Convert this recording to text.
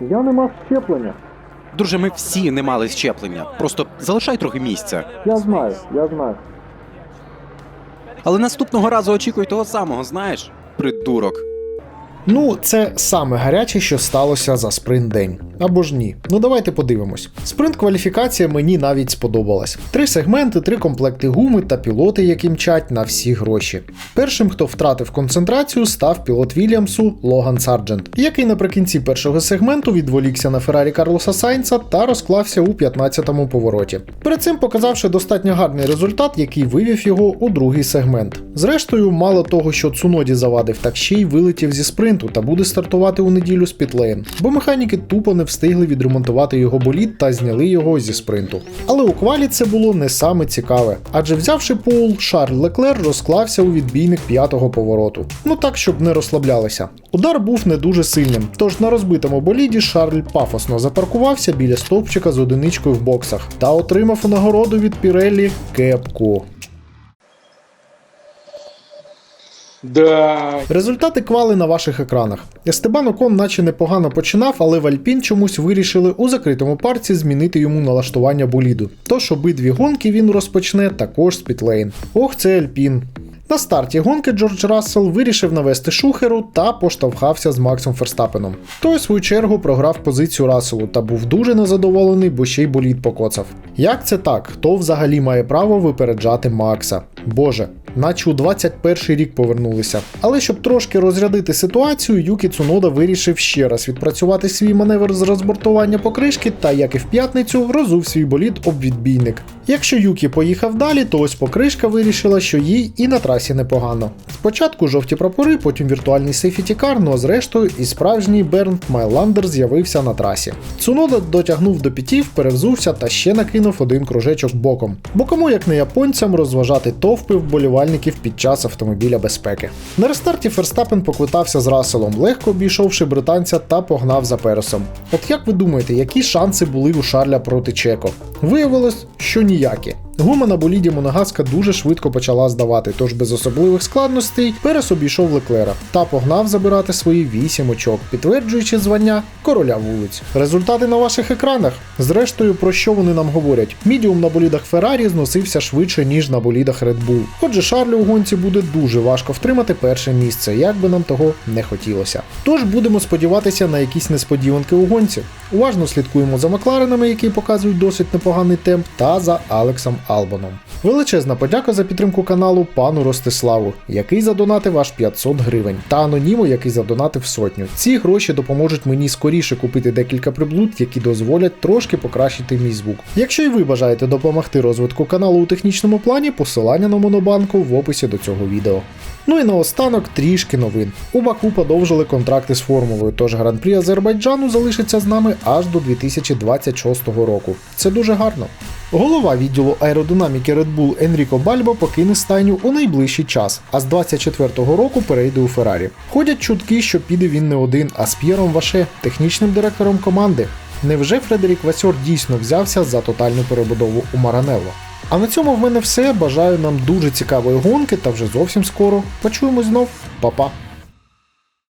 Я не мав щеплення. Друже, ми всі не мали щеплення. Просто залишай трохи місця. Я знаю, я знаю. Але наступного разу очікуй того самого, знаєш? Придурок. Ну, це саме гаряче, що сталося за спринт день. Або ж ні. Ну давайте подивимось. Спринт кваліфікація мені навіть сподобалась. Три сегменти, три комплекти гуми та пілоти, які мчать на всі гроші. Першим, хто втратив концентрацію, став пілот Вільямсу Логан Сарджент, який наприкінці першого сегменту відволікся на Феррарі Карлоса Сайнца та розклався у 15-му повороті. Перед цим показавши достатньо гарний результат, який вивів його у другий сегмент. Зрештою, мало того, що Цуноді завадив, так ще й вилетів зі спринту та буде стартувати у неділю з підлейн, бо механіки тупо не встигли відремонтувати його болід та зняли його зі спринту. Але у квалі це було не саме цікаве, адже взявши пул, Шарль Леклер розклався у відбійник п'ятого повороту. Ну так, щоб не розслаблялися. Удар був не дуже сильним, тож на розбитому боліді Шарль пафосно запаркувався біля стовпчика з одиничкою в боксах та отримав нагороду від Піреллі кепку. Да. Результати квали на ваших екранах. Естебан Окон наче непогано починав, але в Альпін чомусь вирішили у закритому парці змінити йому налаштування боліду. Тож обидві гонки він розпочне також з пітлейн. Ох, це Альпін. На старті гонки Джордж Рассел вирішив навести шухеру та поштовхався з Максом Ферстапеном. Той, в свою чергу, програв позицію Расселу та був дуже незадоволений, бо ще й болід покоцав. Як це так? Хто взагалі має право випереджати Макса? Боже, наче у 21 рік повернулися. Але щоб трошки розрядити ситуацію, Юкі Цунода вирішив ще раз відпрацювати свій маневр з розбортування покришки та, як і в п'ятницю, розув свій болід об відбійник. Якщо Юкі поїхав далі, то ось покришка вирішила, що їй і на трасі непогано. Спочатку жовті прапори, потім віртуальний сейфіті кар, ну а зрештою і справжній Бернт Майландер з'явився на трасі. Цунода дотягнув до п'ятів, перевзувся та ще накинув один кружечок боком. Бо кому як не японцям розважати товпи вболівальників під час автомобіля безпеки. На рестарті Ферстапен поквитався з Расселом, легко обійшовши британця та погнав за пересом. От як ви думаєте, які шанси були у Шарля проти Чеко? Виявилось, що ніякі. Гума на боліді Моногаска дуже швидко почала здавати, тож без особливих складностей Перес обійшов Леклера та погнав забирати свої 8 очок, підтверджуючи звання короля вулиць. Результати на ваших екранах. Зрештою, про що вони нам говорять? Мідіум на болідах Феррарі зносився швидше, ніж на болідах Red Bull. Отже, Шарлю у гонці буде дуже важко втримати перше місце, як би нам того не хотілося. Тож будемо сподіватися на якісь несподіванки у гонці. Уважно слідкуємо за Макларенами, які показують досить непоганий темп, та за Алексом Албоном. Величезна подяка за підтримку каналу пану Ростиславу, який задонатив аж 500 гривень, та аноніму, який задонатив сотню. Ці гроші допоможуть мені скоріше купити декілька приблуд, які дозволять трошки покращити мій звук. Якщо і ви бажаєте допомогти розвитку каналу у технічному плані, посилання на монобанку в описі до цього відео. Ну і наостанок трішки новин. У Баку подовжили контракти з формулою, тож гран-прі Азербайджану залишиться з нами аж до 2026 року. Це дуже гарно. Голова відділу аеродинаміки Red Bull Енріко Бальбо покине стайню у найближчий час, а з 24-го року перейде у Феррарі. Ходять чутки, що піде він не один, а з П'єром Ваше, технічним директором команди. Невже Фредерік Васьор дійсно взявся за тотальну перебудову у Маранелло? А на цьому в мене все. Бажаю нам дуже цікавої гонки та вже зовсім скоро. Почуємось знов. Па-па!